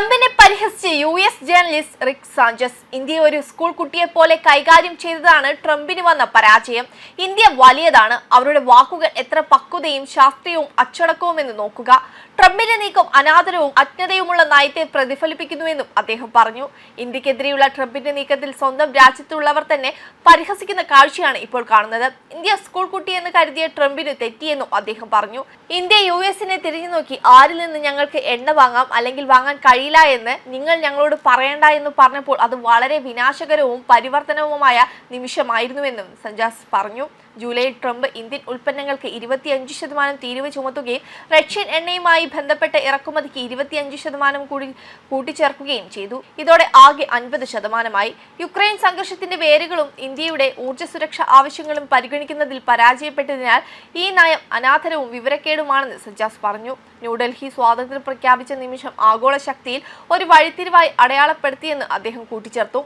ട്രംപിനെ പരിഹസിച്ച് U S journalist Rick Sanchez ഇന്ത്യയെ ഒരു സ്കൂൾ കുട്ടിയെ പോലെ കൈകാര്യം ചെയ്തതാണ് ട്രംപിന് വന്ന പരാജയം. ഇന്ത്യ വലിയതാണ്. അവരുടെ വാക്കുകൾ എത്ര പക്വതയും ശാസ്ത്രീയവും അച്ചടക്കവും എന്ന് നോക്കുക. ട്രംപിന്റെ നീക്കം അനാദരവും അജ്ഞതയുമുള്ള നയത്തെ പ്രതിഫലിപ്പിക്കുന്നുവെന്നും അദ്ദേഹം പറഞ്ഞു. ഇന്ത്യക്കെതിരെയുള്ള ട്രംപിന്റെ നീക്കത്തിൽ സ്വന്തം രാജ്യത്തുള്ളവർ തന്നെ പരിഹസിക്കുന്ന കാഴ്ചയാണ് ഇപ്പോൾ കാണുന്നത്. ഇന്ത്യ സ്കൂൾ കുട്ടിയെന്ന് കരുതിയ ട്രംപിന് തെറ്റിയെന്നും അദ്ദേഹം പറഞ്ഞു. ഇന്ത്യ യു എസിനെ തിരിഞ്ഞു നോക്കി ആരിൽ നിന്ന് ഞങ്ങൾക്ക് എണ്ണ വാങ്ങാം അല്ലെങ്കിൽ വാങ്ങാൻ കഴിയില്ല എന്ന് നിങ്ങൾ ഞങ്ങളോട് പറയണ്ട എന്ന് പറഞ്ഞപ്പോൾ അത് വളരെ വിനാശകരവും പരിവർത്തനവുമായ നിമിഷമായിരുന്നുവെന്നും സഞ്ജാസ് പറഞ്ഞു. ജൂലൈയിൽ ട്രംപ് ഇന്ത്യൻ ഉൽപ്പന്നങ്ങൾക്ക് ഇരുപത്തിയഞ്ച് ശതമാനം തീരുവ ചുമത്തുകയും റഷ്യൻ എണ്ണയുമായി ബന്ധപ്പെട്ട ഇറക്കുമതിക്ക് ഇരുപത്തിയഞ്ച് ശതമാനം കൂടി കൂട്ടിച്ചേർക്കുകയും ചെയ്തു. ഇതോടെ ആകെ അൻപത് ശതമാനമായി. യുക്രൈൻ സംഘർഷത്തിന്റെ വേരുകളും ഇന്ത്യയുടെ ഊർജ സുരക്ഷ ആവശ്യങ്ങളും പരിഗണിക്കുന്നതിൽ പരാജയപ്പെട്ടതിനാൽ ഈ നയം അനാഥരവും വിവരക്കേടുമാണെന്ന് സജാസ് പറഞ്ഞു. ന്യൂഡൽഹി സ്വാതന്ത്ര്യം പ്രഖ്യാപിച്ച നിമിഷം ആഗോള ശക്തിയിൽ ഒരു വഴിത്തിരിവായി അടയാളപ്പെടുത്തിയെന്ന് അദ്ദേഹം കൂട്ടിച്ചേർത്തു.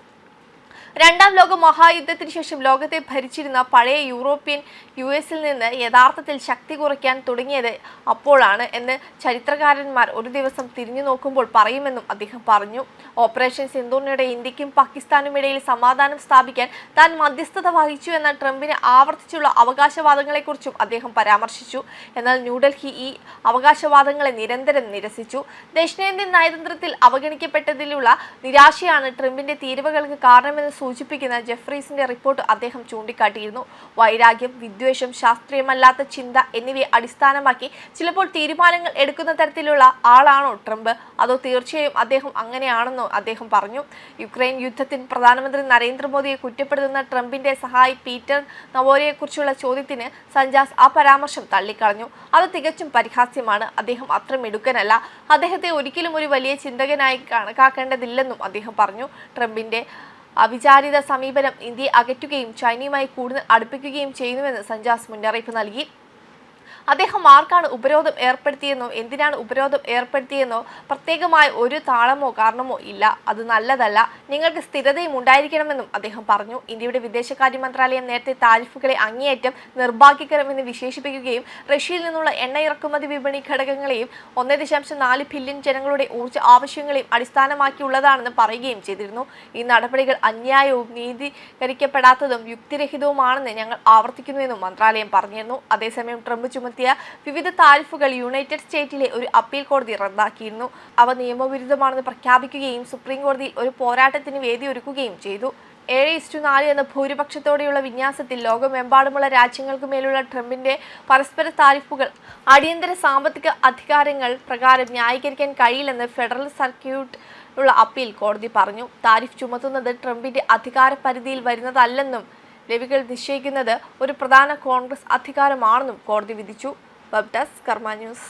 രണ്ടാം ലോക മഹായുദ്ധത്തിന് ശേഷം ലോകത്തെ ഭരിച്ചിരുന്ന പഴയ യൂറോപ്യൻ യു എസിൽ നിന്ന് യഥാർത്ഥത്തിൽ ശക്തി കുറയ്ക്കാൻ തുടങ്ങിയത് അപ്പോഴാണ് എന്ന് ചരിത്രകാരന്മാർ ഒരു ദിവസം തിരിഞ്ഞു നോക്കുമ്പോൾ പറയുമെന്നും അദ്ദേഹം പറഞ്ഞു. ഓപ്പറേഷൻ സിന്ദൂറിനിടെ ഇന്ത്യക്കും പാകിസ്ഥാനും ഇടയിൽ സമാധാനം സ്ഥാപിക്കാൻ താൻ മധ്യസ്ഥത വഹിച്ചു എന്ന ട്രംപിന് ആവർത്തിച്ചുള്ള അവകാശവാദങ്ങളെക്കുറിച്ചും അദ്ദേഹം പരാമർശിച്ചു. എന്നാൽ ന്യൂഡൽഹി ഈ അവകാശവാദങ്ങളെ നിരന്തരം നിരസിച്ചു. ദക്ഷിണേന്ത്യൻ നയതന്ത്രത്തിൽ അവഗണിക്കപ്പെട്ടതിലുള്ള നിരാശയാണ് ട്രംപിന്റെ തീരുവകൾക്ക് കാരണമെന്ന് സൂചിപ്പിക്കുന്ന ജെഫ്രീസിന്റെ റിപ്പോർട്ട് അദ്ദേഹം ചൂണ്ടിക്കാട്ടിയിരുന്നു. വൈരാഗ്യം വിദ്വേഷം ശാസ്ത്രീയമല്ലാത്ത ചിന്ത എന്നിവയെ അടിസ്ഥാനമാക്കി ചിലപ്പോൾ തീരുമാനങ്ങൾ എടുക്കുന്ന തരത്തിലുള്ള ആളാണോ ട്രംപ്? അതോ തീർച്ചയായും അദ്ദേഹം അങ്ങനെയാണെന്നോ അദ്ദേഹം പറഞ്ഞു? യുക്രൈൻ യുദ്ധത്തിൽ പ്രധാനമന്ത്രി നരേന്ദ്രമോദിയെ കുറ്റപ്പെടുത്തുന്ന ട്രംപിന്റെ സഹായി പീറ്റർ നവോരയെക്കുറിച്ചുള്ള ചോദ്യത്തിന് സഞ്ജാസ് ആ പരാമർശം തള്ളിക്കളഞ്ഞു. അത് തികച്ചും പരിഹാസ്യമാണ്. അദ്ദേഹം അത്ര മിടുക്കനല്ല. അദ്ദേഹത്തെ ഒരിക്കലും ഒരു വലിയ ചിന്തകനായി കണക്കാക്കേണ്ടതില്ലെന്നും അദ്ദേഹം പറഞ്ഞു. ട്രംപിന്റെ അവിചാരിത സമീപനം ഇന്ത്യയെ അകറ്റുകയും ചൈനയുമായി കൂടുതൽ അടുപ്പിക്കുകയും ചെയ്യുന്നുവെന്ന് സഞ്ജാസ് മുന്നറിയിപ്പ് നൽകി. അദ്ദേഹം ആർക്കാണ് ഉപരോധം ഏർപ്പെടുത്തിയെന്നോ എന്തിനാണ് ഉപരോധം ഏർപ്പെടുത്തിയെന്നോ പ്രത്യേകമായ ഒരു താളമോ കാരണമോ ഇല്ല. അത് നല്ലതല്ല. നിങ്ങൾക്ക് സ്ഥിരതയും ഉണ്ടായിരിക്കണമെന്നും അദ്ദേഹം പറഞ്ഞു. ഇന്ത്യയുടെ വിദേശകാര്യ മന്ത്രാലയം നേരത്തെ താരിഫുകളെ അങ്ങേയറ്റം നിർഭാഗ്യകരമെന്ന് വിശേഷിപ്പിക്കുകയും റഷ്യയിൽ നിന്നുള്ള എണ്ണ ഇറക്കുമതി വിപണി ഘടകങ്ങളെയും ഒന്നേ ദശാംശം നാല് ബില്യൺ ജനങ്ങളുടെ ഊർജ ആവശ്യങ്ങളെയും അടിസ്ഥാനമാക്കിയുള്ളതാണെന്ന് പറയുകയും ചെയ്തിരുന്നു. ഈ നടപടികൾ അന്യായവും നീതീകരിക്കപ്പെടാത്തതും യുക്തിരഹിതവുമാണെന്ന് ഞങ്ങൾ ആവർത്തിക്കുന്നുവെന്നും മന്ത്രാലയം പറഞ്ഞിരുന്നു. അതേസമയം ട്രംപ് ചുമത്തിയ വിവിധ താരിഫുകൾ യുണൈറ്റഡ് സ്റ്റേറ്റിലെ ഒരു അപ്പീൽ കോടതി റദ്ദാക്കിയിരുന്നു. അവ നിയമവിരുദ്ധമാണെന്ന് പ്രഖ്യാപിക്കുകയും സുപ്രീം കോടതിയിൽ ഒരു പോരാട്ടത്തിന് വേദിയൊരുക്കുകയും ചെയ്തു. ഏഴ് ഇസ്റ്റു നാല് എന്ന ഭൂരിപക്ഷത്തോടെയുള്ള വിന്യാസത്തിൽ ലോകമെമ്പാടുമുള്ള രാജ്യങ്ങൾക്ക് മേലുള്ള ട്രംപിന്റെ പരസ്പര താരിഫുകൾ അടിയന്തര സാമ്പത്തിക അധികാരങ്ങൾ പ്രകാരം ന്യായീകരിക്കാൻ കഴിയില്ലെന്ന് ഫെഡറൽ സർക്യൂട്ട് ഉള്ള അപ്പീൽ കോടതി പറഞ്ഞു. താരിഫ് ചുമത്തുന്നത് ട്രംപിന്റെ അധികാര പരിധിയിൽ വരുന്നതല്ലെന്നും ലെവികൾ നിശ്ചയിക്കുന്നത് ഒരു പ്രധാന കോൺഗ്രസ് അധികാരമാണെന്നും കോടതി വിധിച്ചു. വെബ് കർമ്മ ന്യൂസ്